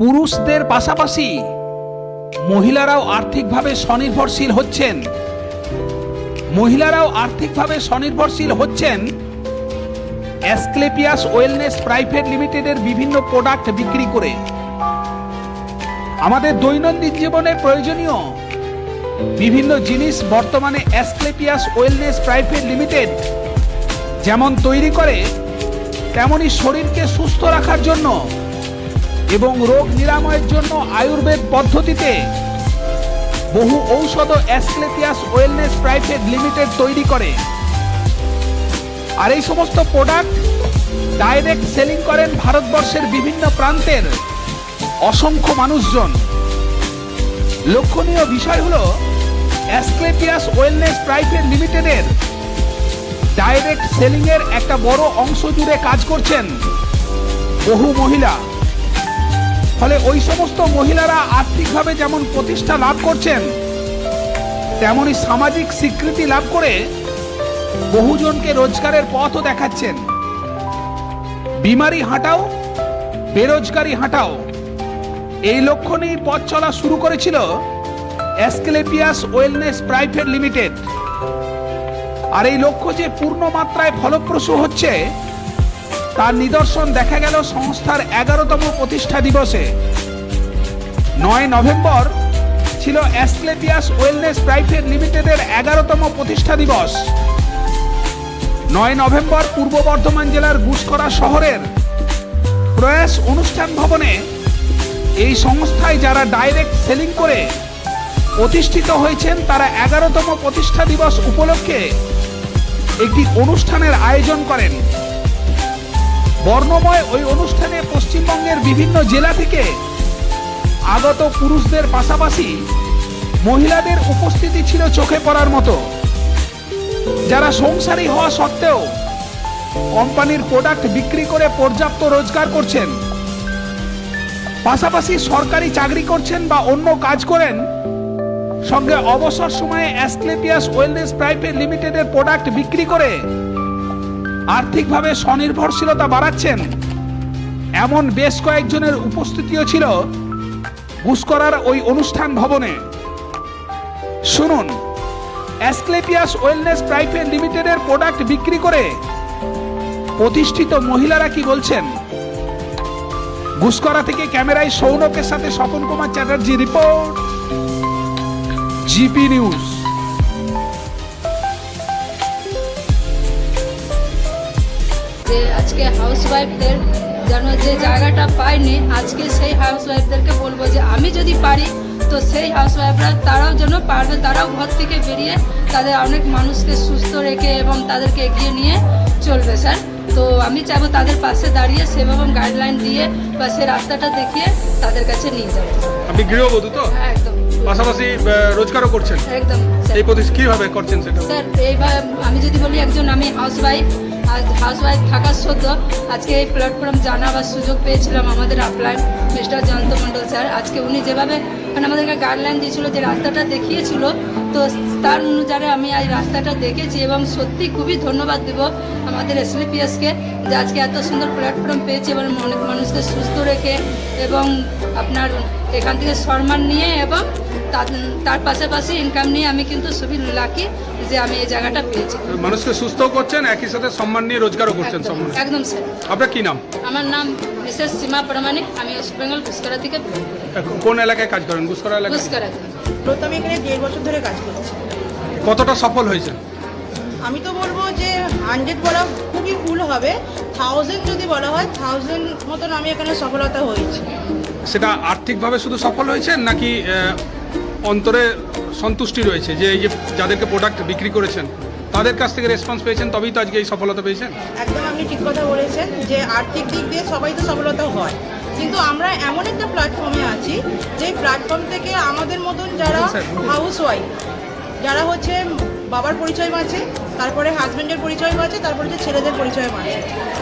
পুরুষদের পাশাপাশি মহিলারাও আর্থিকভাবে স্বনির্ভরশীল হচ্ছেন। মহিলারাও আর্থিকভাবে স্বনির্ভরশীল হচ্ছেন। অ্যাসক্লেপিয়াস ওয়েলনেস প্রাইভেট লিমিটেডের বিভিন্ন প্রোডাক্ট বিক্রি করে। আমাদের দৈনন্দিন জীবনে প্রয়োজনীয় বিভিন্ন জিনিস বর্তমানে অ্যাসক্লেপিয়াস ওয়েলনেস প্রাইভেট লিমিটেড যেমন তৈরি করে, তেমনি শরীরকে সুস্থ রাখার জন্য এবং রোগ নিরাময়ের জন্য আয়ুর্বেদ পদ্ধতিতে বহু ঔষধ অ্যাসক্লেপিয়াস ওয়েলনেস প্রাইভেট লিমিটেড তৈরি করে। আর এই সমস্ত প্রোডাক্ট ডাইরেক্ট সেলিং করেন ভারতবর্ষের বিভিন্ন প্রান্তের অসংখ্য মানুষজন। লক্ষণীয় বিষয় হলো অ্যাসক্লেপিয়াস ওয়েলনেস প্রাইভেট লিমিটেডের ডাইরেক্ট সেলিংয়ের একটা বড় অংশ জুড়ে কাজ করছেন বহু মহিলা। ফলে ওই সমস্ত মহিলারা আর্থিকভাবে যেমন প্রতিষ্ঠা লাভ করছেন, তেমনি সামাজিক স্বীকৃতি লাভ করে বহুজনকে রোজগারের পথও দেখাচ্ছেন। বিমারি হাঁটাও, বেরোজগারি হাঁটাও, এই লক্ষ্য নিয়েই পথ চলা শুরু করেছিল অ্যাসকেলেপিয়াস ওয়েলনেস প্রাইভেট লিমিটেড। আর এই লক্ষ্য যে পূর্ণ মাত্রায় ফলপ্রসূ হচ্ছে তার নিদর্শন দেখা গেল সংস্থার এগারোতম প্রতিষ্ঠা দিবসে। নয় নভেম্বর ছিল অ্যাসক্লেপিয়াস ওয়েলনেস প্রাইভেট লিমিটেডের এগারোতম প্রতিষ্ঠা দিবস। নয় নভেম্বর পূর্ব বর্ধমান জেলার গুসকরা শহরের প্রয়াস অনুষ্ঠান ভবনে এই সংস্থায় যারা ডাইরেক্ট সেলিং করে প্রতিষ্ঠিত হয়েছেন, তারা এগারোতম প্রতিষ্ঠা দিবস উপলক্ষে একটি অনুষ্ঠানের আয়োজন করেন। বর্ণময় ওই অনুষ্ঠানে পশ্চিমবঙ্গের বিভিন্ন জেলা থেকে আগত পুরুষদের পাশাপাশি মহিলাদের উপস্থিতি ছিল চোখে পড়ার মতো। যারা সংসারী হওয়া সত্ত্বেও কোম্পানির প্রোডাক্ট বিক্রি করে পর্যাপ্ত রোজগার করছেন, পাশাপাশি সরকারি চাকরি করছেন বা অন্য কাজ করেন, সঙ্গে অবসর সময়ে অ্যাসক্লেপিয়াস ওয়েলনেস প্রাইভেট লিমিটেডের প্রোডাক্ট বিক্রি করে আর্থিকভাবে স্বনির্ভরশীলতা বাড়াচ্ছেন। এমন বেশ কয়েকজনের উপস্থিতিও ছিল গুসকরার ওই অনুষ্ঠান ভবনে। শুনুন, অ্যাসক্লেপিয়াস ওয়েলনেস প্রাইভেট লিমিটেডের প্রোডাক্ট বিক্রি করে প্রতিষ্ঠিত মহিলারা কি বলছেন? গুসকরা থেকে ক্যামেরায় সৌনকের সাথে Swapan Kumar Chatterjee report, GP news. যে আজকে হাউস ওয়াইফদের যেন যে জায়গাটা পায়নি আজকে সেই হাউস ওয়াইফদেরকে বলব যে আমি যদি পারি তো সেই হাউস ওয়াইফরা তারাও যেন পারবে তারাও ঘর থেকে বেরিয়ে তাদের অনেক মানুষকে সুস্থ রেখে এবং তাদেরকে এগিয়ে নিয়ে চলবে স্যার। তো আমি চাইব তাদের পাশে দাঁড়িয়ে সেভাবে গাইডলাইন দিয়ে বা সে রাস্তাটা দেখিয়ে তাদের কাছে নিয়ে যাব। আপনি গৃহবধূ তো? হ্যাঁ একদম। পাশাপাশি রোজগারও করছেন? একদম এই প্রতিষ্ঠা কীভাবে করছেন সেটা? স্যার এইবার আমি যদি বলি একজন আমি হাউস ওয়াইফ হাউস ওয়াইফ থাকা সত্ত্বেও আজকে এই প্ল্যাটফর্ম জানাবার সুযোগ পেয়েছিলাম আমাদের upline mister Jayanta Mondal sir আজকে উনি যেভাবে মানে আমাদেরকে গাইডলাইন দিয়েছিল যে রাস্তাটা দেখিয়েছিল, তো তার অনুযায়ী আমি এই রাস্তাটা দেখেছি এবং সত্যি খুবই ধন্যবাদ দেব আমাদের এসলিপিএসকে যে আজকে এত সুন্দর প্ল্যাটফর্ম পেয়েছি এবং অনেক মানুষকে সুস্থ রেখে এবং আপনার এখান থেকে সম্মান নিয়ে এবং তার- তার পাশাপাশি ইনকাম নিয়ে আমি কিন্তু খুবই লাকি যে আমি এই জায়গাটা পেয়েছি। মানুষকে সুস্থ করছেন একই সাথে সম্মান নিয়ে রোজগারও করছেন সম্মান একদম স্যার। আপনার কি নাম? আমার নাম মিসেস সীমা প্রামাণিক। আমি ওয়েস্ট বেঙ্গল পুষ্করা থেকে কোন এলাকায় কাজ করেন? গুসকরা এলাকায়? মূলত আমি এখানে দেড় বছর ধরে কাজ করছি। কতটা সফল হয়েছে আমি তো বলব যে হান্ড্রেড বলা খুবই ভুল হবে। থাউজেন্ড যদি বলা হয় থাউজেন্ড মতন আমি এখানে সফলতা হয়েছি। সেটা আর্থিকভাবে শুধু সফল হয়েছেন নাকি অন্তরে সন্তুষ্টি রয়েছে যে এই যে যাদেরকে প্রোডাক্ট বিক্রি করেছেন তাদের কাছ থেকে রেসপন্স পেয়েছেন তবেই তো আজকে এই সফলতা পেয়েছেন? একদম আপনি ঠিক কথা বলেছেন যে আর্থিক দিক দিয়ে সবাই তো সফলতা হয়। কিন্তু আমরা এমন একটা প্ল্যাটফর্মে আছি যে প্ল্যাটফর্ম থেকে আমাদের মতন যারা হাউস ওয়াইফ যারা হচ্ছে বাবার পরিচয় আছে, তারপরে হাজব্যান্ডের পরিচয় আছে, তারপরে যে ছেলেদের পরিচয় আছে।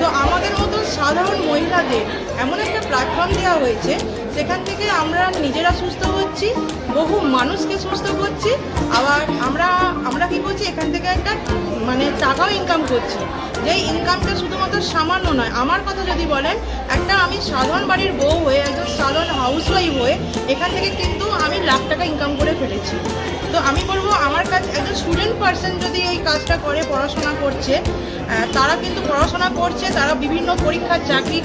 তো আমাদের মতো সাধারণ মহিলাদের এমন একটা প্ল্যাটফর্ম দেওয়া হয়েছে, সেখান থেকে আমরা নিজেরা সুস্থ হচ্ছি, বহু মানুষকে সুস্থ করছি, আবার আমরা আমরা কি করছি, এখান থেকে একটা মানে টাকাও ইনকাম করছি। যে ইনকামটা শুধুমাত্র সামান্য নয়, আমার কথা যদি বলেন, একটা আমি সাধারণ বাড়ির বউ হয়ে, একজন সাধারণ হাউসওয়াইফ হয়ে, এখান থেকে কিন্তু আমি লাখ টাকা ইনকাম করে ফেলেছি। তো আমি বলব আমার কাজ একজন স্টুডেন্ট পার্সন যদি এই কাজটা করে, পড়াশোনা করছে তারা কিন্তু পড়াশোনা করছে, তারা বিভিন্ন পরীক্ষার চাকরি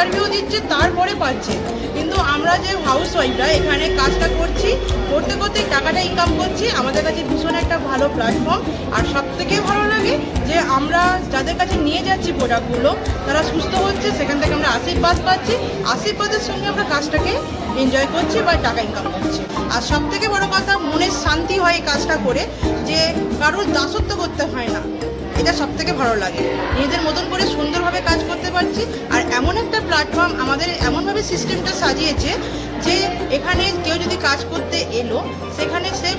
ইন্টারভিউ দিচ্ছে, তারপরে পাচ্ছে। কিন্তু আমরা যে হাউস ওয়াইফরা এখানে কাজটা করছি, করতে করতে টাকাটা ইনকাম করছি, আমাদের কাছে ভীষণ একটা ভালো প্ল্যাটফর্ম আর সব থেকে ভালো লাগে যে আমরা যাদের কাছে নিয়ে যাচ্ছি প্রোডাক্টগুলো তারা সুস্থ হচ্ছে, সেখান থেকে আমরা আশীর্বাদ পাচ্ছি। আশীর্বাদের সঙ্গে আমরা কাজটাকে এনজয় করছি বা টাকা ইনকাম করছি। আর সব থেকে বড় কথা, মনের শান্তি হয় এই কাজটা করে, যে কারোর দাসত্ব করতে হয় না। এটা সব থেকে ভালো লাগে। নিজেদের মতন করে সুন্দরভাবে কাজ করতে পারছি আর এমন একটা প্ল্যাটফর্ম আমাদের এমনভাবে সিস্টেমটা সাজিয়েছে যে এখানে কেউ যদি কাজ করতে এলো, সেখানে সে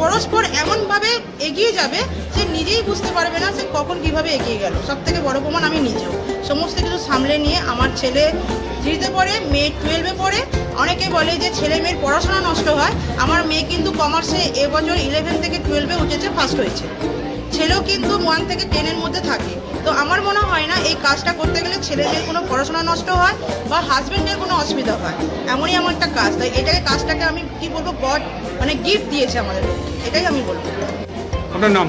পরস্পর এমনভাবে এগিয়ে যাবে, সে নিজেই বুঝতে পারবে না সে কখন কীভাবে এগিয়ে গেল। সব থেকে বড় প্রমাণ আমি নিজেও। সমস্ত কিছু সামলে নিয়ে আমার ছেলে থ্রিতে পড়ে, মেয়ে টুয়েলভে পড়ে, অনেকে বলে যে ছেলে মেয়ের পড়াশোনা নষ্ট হয়। আমার মেয়ে কিন্তু কমার্সে এবছর ইলেভেন থেকে টুয়েলভে উঠেছে ফার্স্ট হয়েছে। ছেলেও কিন্তু ওয়ান থেকে টেনের মধ্যে থাকে। তো আমার মনে হয় না এই কাজটা করতে গেলে ছেলেদের কোনো পড়াশোনা নষ্ট হয় বা হাজবেন্ডের কোনো অসুবিধা হয়। এমনই আমার একটা কাজ। তাই এটাকে কাজটাকে আমি কি বলব গড মানে গিফট দিয়েছে আমাদের। এটাই আমি বলব। আপনার নাম?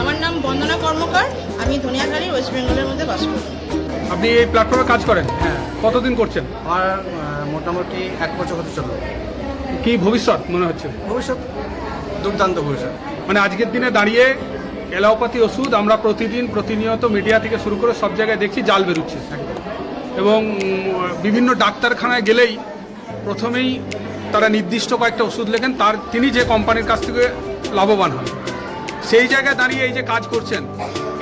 আমার নাম বন্দনা কর্মকার। আমি ধনিয়াখালী ওয়েস্ট বেঙ্গলের মধ্যে বাস করি। আপনি এই প্ল্যাটফর্মে কাজ করেন? হ্যাঁ। কতদিন করছেন? আর মোটামুটি এক বছর হতে চলল। কি ভবিষ্যৎ মনে হচ্ছে? ভবিষ্যৎ দুর্দান্ত ভবিষ্যৎ। মানে আজকের দিনে দাঁড়িয়ে এলোপ্যাথি ওষুধ আমরা প্রতিদিন প্রতিনিয়ত মিডিয়া থেকে শুরু করে সব জায়গায় দেখছি, জাল বেরোচ্ছে। এবং বিভিন্ন ডাক্তারখানায় গেলেই প্রথমেই তারা নির্দিষ্ট কয়েকটা ওষুধ লেখেন, তার, তিনি যে কোম্পানির কাছ থেকে লাভবান হন। সেই জায়গায় দাঁড়িয়ে এই যে কাজ করছেন,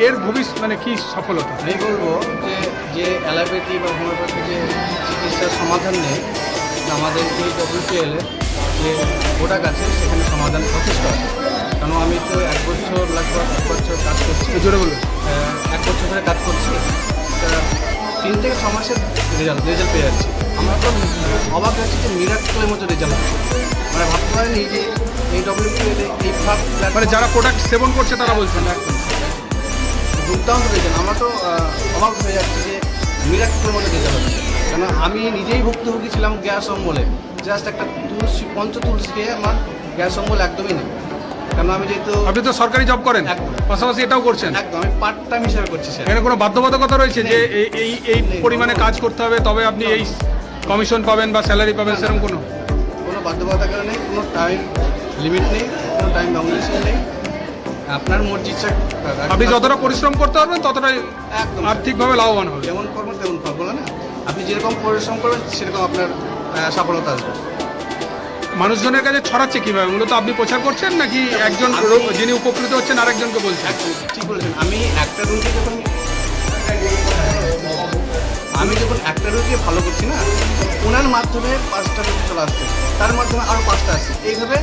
এর ভবিষ্যৎ মানে কি সফলতা? আমি বলব যে যে অ্যালোপ্যাথি বা হোমিওপ্যাথি যে চিকিৎসার সমাধান নেই, আমাদের এই ডব্লিউপিএল যে প্রোডাক্ট আছে, সেখানে সমাধান যথেষ্ট আছে। কারণ আমি তো এক বছর লাগভগ এক বছর কাজ করছি। জোরে বলুন। এক বছর ধরে কাজ করছি। তিন থেকে ছ মাসের রেজাল্ট রেজাল্ট পেয়ে যাচ্ছি। আমরা তো অবাক হচ্ছি যে মিরাক্কেলের মতো রেজাল্ট মানে ভাবতে পারিনি যে এই ডব্লিউপিএল এই ভাব মানে যারা প্রোডাক্ট সেবন করছে তারা বলছেন একদম দুর্দান্ত রেজাল্ট আমরা তো অবাক হয়ে যাচ্ছি যে মিরাক্কেলের মতো রেজাল্ট হচ্ছে। কেন আমি নিজেই ভুক্তভোগী ছিলাম গ্যাস অম্বলে। জাস্ট একটা তুলসী পঞ্চ তুলসী খেয়ে আমার গ্যাস অম্বল একদমই নেই। কেন আমি যেহেতু আপনি তো সরকারি জব করেন। পাশাপাশি এটাও করছেন। একদম আমি পার্ট টাইম হিসেবে করছি স্যার এখানে কোনো বাধ্যবাধকতা রয়েছে যে এই এই এই পরিমাণে কাজ করতে হবে তবে আপনি এই কমিশন পাবেন বা স্যালারি পাবেন সেরকম কোনো? কোনো বাধ্যবাধকতা নেই? কোনো টাইম লিমিট নেই কোনো টাইম বাউন্ডেশন নেই। আপনার মর্জি আপনি যতটা পরিশ্রম করতে পারবেন ততটাই আর্থিকভাবে লাভবান হবে যেমন কর্ম তেমন ফল বলে না। আপনি যেরকম পরিশ্রম করবেন সেরকম আপনার সফলতা আসবে। মানুষজনের কাছে ছড়াচ্ছে কীভাবে? মূলত আপনি প্রচার করছেন নাকি একজন যিনি উপকৃত হচ্ছেন আরেকজনকে বলছেন? ঠিক বলেছেন। আমি একটা রুগী যখন আমি যখন একটা রুগীকে ভালো করছি না ওনার মাধ্যমে পাঁচটা রুগী চলে আসছে। তার মাধ্যমে আরও পাঁচটা আসছে। এইভাবে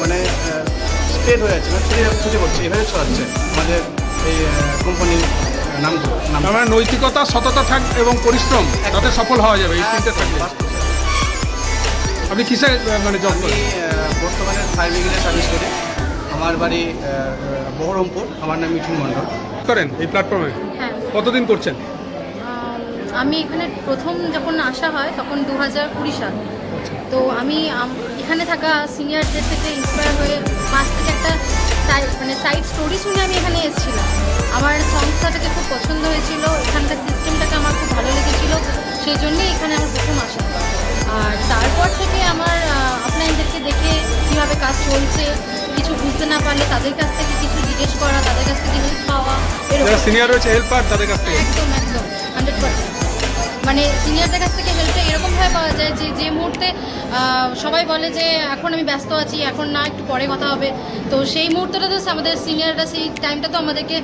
মানে স্প্রেড হয়ে যাচ্ছে মানে ছড়িয়ে ছুটে পড়ছে এইভাবে ছড়াচ্ছে আমাদের এই কোম্পানির নাম মানে নৈতিকতা সততা থাক এবং পরিশ্রম তাতে সফল হওয়া যাবে এই তিনটে বাস্তব। আপনি কিসে মানে জব করেন? আহ, বর্তমানে ফায়ার ব্রিগেডে সার্ভিস করি। আমার বাড়ি বহরমপুর। আমার নাম মিঠুন মণ্ডল। করেন এই প্ল্যাটফর্মে হ্যাঁ। কতদিন করছেন? আমি এখানে প্রথম যখন আসা হয় তখন দু হাজার কুড়ি সাল। তো আমি এখানে থাকা সিনিয়রদের থেকে ইন্সপায়ার হয়ে পাঁচ থেকে একটা সাইড মানে সাইড স্টোরি শুনে আমি এখানে এসেছিলাম। আমার সংস্থাটাকে খুব পছন্দ হয়েছিল। এখানকার সিস্টেমটাকে আমার খুব ভালো লেগেছিল। সেই জন্যই এখানে আমার প্রথম আসা। আর তারপর থেকে আমার আপনাদেরকে দেখে কীভাবে কাজ চলছে কিছু বুঝতে না পারলে তাদের কাছ থেকে কিছু জিজ্ঞেস করা তাদের কাছ থেকে হেল্প পাওয়া সিনিয়র রয়েছে হেল্পার তাদের কাছ থেকে। একদম একদম হান্ড্রেড পার্সেন্ট মানে সিনিয়রদের কাছ থেকে হেল্পটা এরকমভাবে পাওয়া যায় যে যে মুহূর্তে সবাই বলে যে এখন আমি ব্যস্ত আছি এখন না একটু পরে কথা হবে। তো সেই মুহূর্তটা তো আমাদের সিনিয়ররা সেই টাইমটা তো আমাদেরকে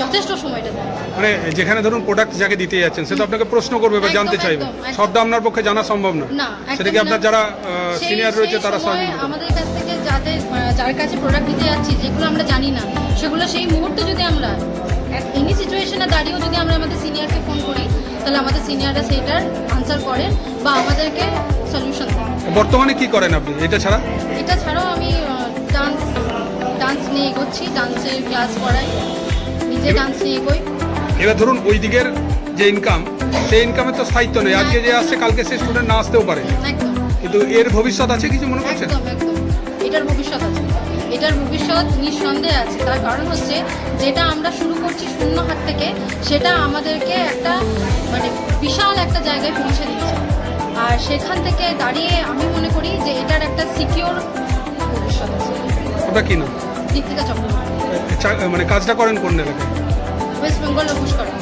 যথেষ্ট সময়টা দেয়। মানে যেখানে ধরুন প্রোডাক্ট যাকে দিতে যাচ্ছেন সে তো আপনাকে প্রশ্ন করবে বা জানতে চাইবে। সবটা আপনার পক্ষে জানা সম্ভব না। সেটা কি আপনার যারা সিনিয়র রয়েছে তারা? আমাদের কাছ থেকে যাদের যার কাছে প্রোডাক্ট দিতে যাচ্ছি যেগুলো আমরা জানি না সেগুলো সেই মুহূর্তে যদি আমরা এনি সিচুয়েশনে দাঁড়িয়েও যদি আমরা আমাদের সিনিয়রকে ফোন করি তাহলে আমাদের সিনিয়ররা সেইটার আনসার করেন বা আমাদেরকে সলিউশন দেন বর্তমানে কি করেন আপনি? এটা ছাড়া? এটা ছাড়াও আমি ডান্স ডান্স নিয়ে এগোচ্ছি ডান্সের ক্লাস করাই। নিজে ডান্স নিয়ে কই এবার ধরুন ওই দিকের যে ইনকাম সেই ইনকামের তো স্থায়িত্ব নেই। আজকে যে আসছে কালকে সে স্টুডেন্ট না আসতেও পারে। কিন্তু এর ভবিষ্যৎ আছে কিছু মনে করছেন? এটার ভবিষ্যৎ আছে। এটার ভবিষ্যৎ নিঃসন্দেহে আছে। তার কারণ হচ্ছে যেটা আমরা শুরু করছি শূন্য হাত থেকে সেটা আমাদেরকে একটা মানে বিশাল একটা জায়গায় পৌঁছে দিচ্ছে আর সেখান থেকে দাঁড়িয়ে আমি মনে করি যে এটার একটা সিকিওর ভবিষ্যৎ আছে। ওটা কি না দীপিকা চক্রবর্তী। মানে কাজটা করেন কোন এলাকায়? ওয়েস্ট বেঙ্গল অফিস করা